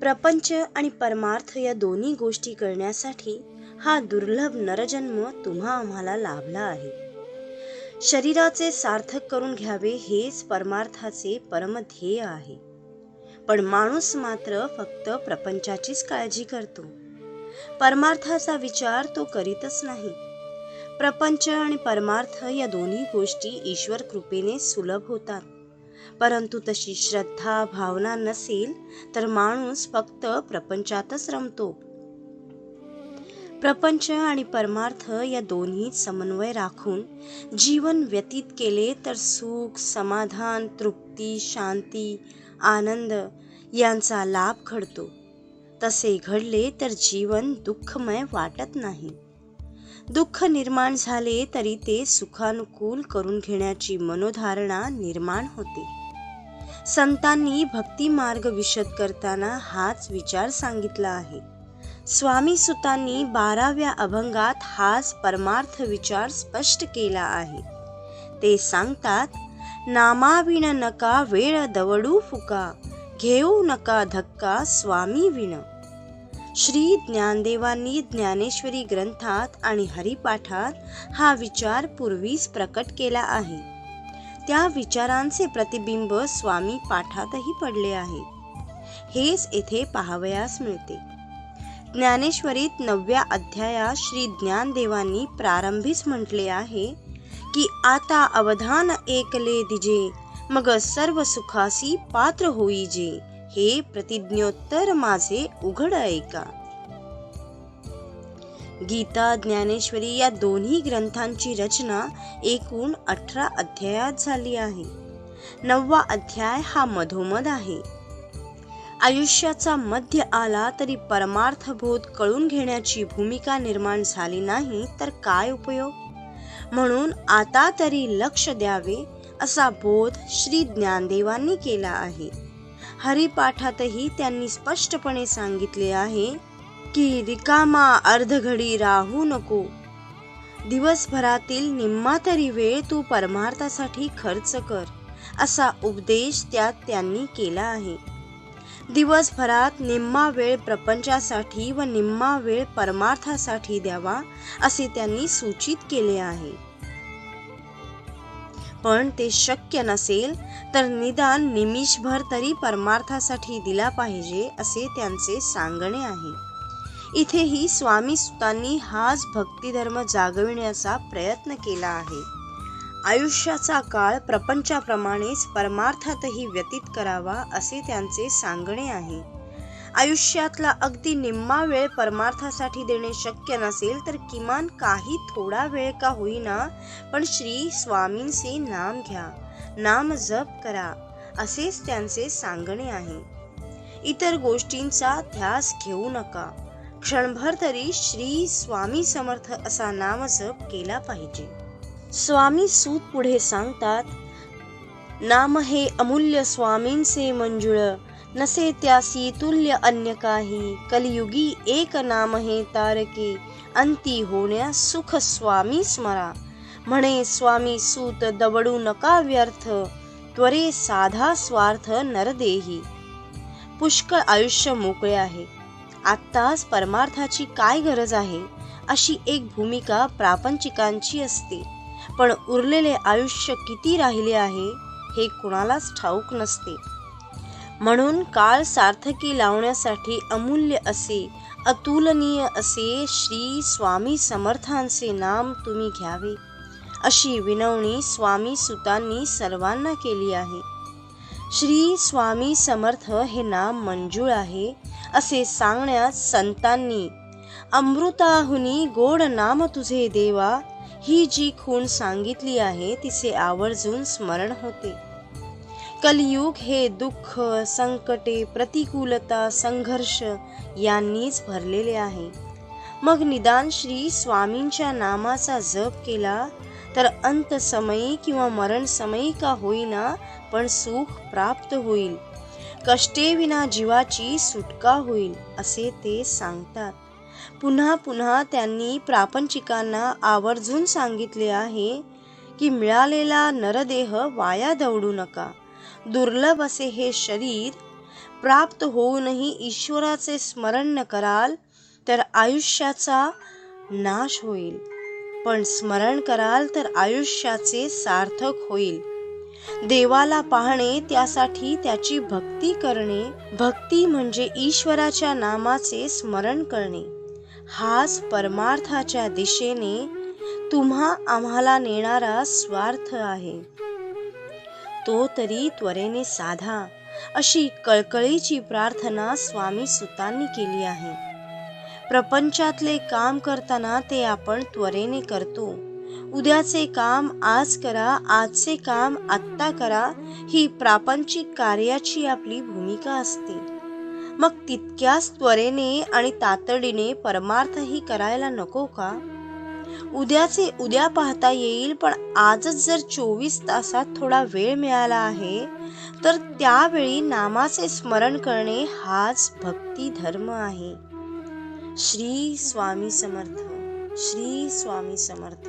प्रपंच आणि परमार्थ या दोन्ही गोष्टी करण्यासाठी हा दुर्लभ नरजन्म तुम्हा आम्हाला लाभला आहे. शरीराचे सार्थक करून घ्यावे हेच परमार्थाचे परमध्येय आहे. पण माणूस मात्र फक्त प्रपंचाचीच काळजी करतो. परमार्थाचा विचार तो करीतच नाही. प्रपंच आणि परमार्थ या दोन्ही गोष्टी ईश्वर कृपेने सुलभ होतात. परंतु तशी श्रद्धा भावना नसेल तर माणूस फक्त प्रपंचातच रमतो. प्रपंच आणि परमार्थ या दोन्ही समन्वय राखून जीवन व्यतीत केले तर सुख समाधान तृप्ती शांती आनंद यांचा लाभ घडतो. तसे घडले तर जीवन दुःखमय वाटत नाही. दुःख निर्माण झाले तरी ते सुखानुकूल करून घेण्याची मनोधारणा निर्माण होते. संतांनी भक्ती मार्ग विशद करताना हाच विचार सांगितला आहे. स्वामी सुतांनी बाराव्या अभंगात हाच परमार्थ विचार स्पष्ट केला आहे. ते सांगतात नामाविण नका वेळ दवडू फुका घेऊ नका धक्का स्वामी विण. श्री ज्ञानदेवांनी ज्ञानेश्वरी ग्रंथात आणि हरिपाठात हा विचार पूर्वीच प्रकट केला आहे. त्या विचारांचे प्रतिबिंब स्वामी पाठातही पडले आहे. हेच येथे पाहावयास मिळते. ज्ञानेश्वरीत नवव्या अध्यायात श्री ज्ञानदेवांनी प्रारंभीच म्हटले आहे की आता अवधान एकले दिजे मग सर्व सुखासी पात्र होईजे हे प्रतिज्ञोत्तर माझे उघड ऐका. गीता ज्ञानेश्वरी या दोन्ही ग्रंथांची रचना एकूण अठरा अध्यायात झाली आहे. नववा अध्याय हा मधोमध आहे. आयुष्याचा मध्य आला तरी परमार्थबोध कळून घेण्याची भूमिका निर्माण झाली नाही तर काय उपयोग? म्हणून आता तरी लक्ष द्यावे असा बोध श्री ज्ञानदेवांनी केला आहे. हरिपाठातही त्यांनी स्पष्टपणे सांगितले आहे की रिकामा अर्धघडी राहू नको. दिवसभरातील निम्मा तरी वेळ तू परमार्थासाठी खर्च कर असा उपदेश त्यात त्यांनी केला आहे. दिवसभरात निम्मा वेळ प्रपंचासाठी व निम्मा वेळ परमार्थासाठी द्यावा असे त्यांनी सूचित केले आहे. पण ते शक्य नसेल तर निदान निमिषभर तरी परमार्थासाठी दिला पाहिजे असे त्यांचे सांगणे आहे. इथेही स्वामी सुतांनी हाच भक्तिधर्म जागविण्याचा प्रयत्न केला आहे. आयुष्याचा काळ प्रपंचाप्रमाणेच परमार्थातही व्यतीत करावा असे त्यांचे सांगणे आहे. आयुष्यातला अगदी निम्मा वेळ परमार्थासाठी देणे शक्य नसेल तर किमान काही थोडा वेळ का होईना पण श्री स्वामींचे नाम घ्या. नाम जप करा. असेच त्यांचे सांगणे आहे. इतर गोष्टींचा ध्यास घेऊ नका. क्षणभर तरी श्री स्वामी समर्थ असा नाम जप केला पाहिजे. स्वामी सूत पुढे सांगतात नाम हे अमूल्य स्वामींचे मंजुळ. नसे त्यासी तुल्य अन्य काही. कलियुगी एक नाम हे तारके अंती होण्या सुख स्वामी स्मरा. म्हणे स्वामी सूत दवडू नका व्यर्थ त्वरे साधा स्वार्थ नरदेही. पुष्कळ आयुष्य मोकळे आहे. आत्ताच परमार्थाची काय गरज आहे? अशी एक भूमिका प्रापंचिकांची असते. पण उरलेले आयुष्य किती राहिले आहे हे कुणालाच ठाऊक नसते. म्हणून काळ सार्थकी लावण्यासाठी अमूल्य असे अतुलनीय असे श्री स्वामी समर्थांचे नाम तुम्ही घ्यावे. अशी विनवणी स्वामी सुतांनी सर्वांना केली आहे. श्री स्वामी समर्थ हे नाम मंजूळ आहे असे सांगण्यात संतांनी अमृताहुनी गोड नाम तुझे देवा ही जी खूण सांगितली आहे तिचे आवर्जून स्मरण होते. कलयुग हे दुःख संकटे प्रतिकूलता संघर्ष यांनीच भरलेले आहे. मग निदान श्री स्वामींच्या नामाचा जप केला तर अंत समयी किंवा मरण समयी का होईना पण सुख प्राप्त होईल. कष्टेविना जीवाची सुटका होईल असे ते सांगतात. पुन्हा पुन्हा त्यांनी प्रापंचिकांना आवर्जून सांगितले आहे की मिळालेला नरदेह वाया दवडू नका. दुर्लभ असे हे शरीर प्राप्त होऊनही ईश्वराचे स्मरण न कराल तर आयुष्याचा नाश होईल. पण स्मरण कराल तर आयुष्याचे सार्थक होईल. देवाला पाहणे त्यासाठी त्याची भक्ती करणे. भक्ती म्हणजे ईश्वराच्या नामाचे स्मरण करणे. हाच परमार्थाच्या दिशेने तुम्हा आम्हाला नेणारा स्वार्थ आहे. तो तरी त्वरेने साधा. अशी कळकळीची प्रार्थना स्वामी सुतांनी केली आहे. प्रपंचातले काम करताना ते आपण त्वरेने करतो. उद्याचे काम आज करा आजचे काम आत्ता करा ही प्रापंचिक कार्याची आपली भूमिका असते. मग तितक्याच त्वरेने आणि तातडीने परमार्थही करायला नको का? उद्याचे उद्या पाहता येईल पण आजच जर चोवीस तासात थोडा वेळ मिळाला आहे तर त्यावेळी नामाचे स्मरण करणे हाच भक्ती धर्म आहे. श्री स्वामी समर्थ श्री स्वामी समर्थ.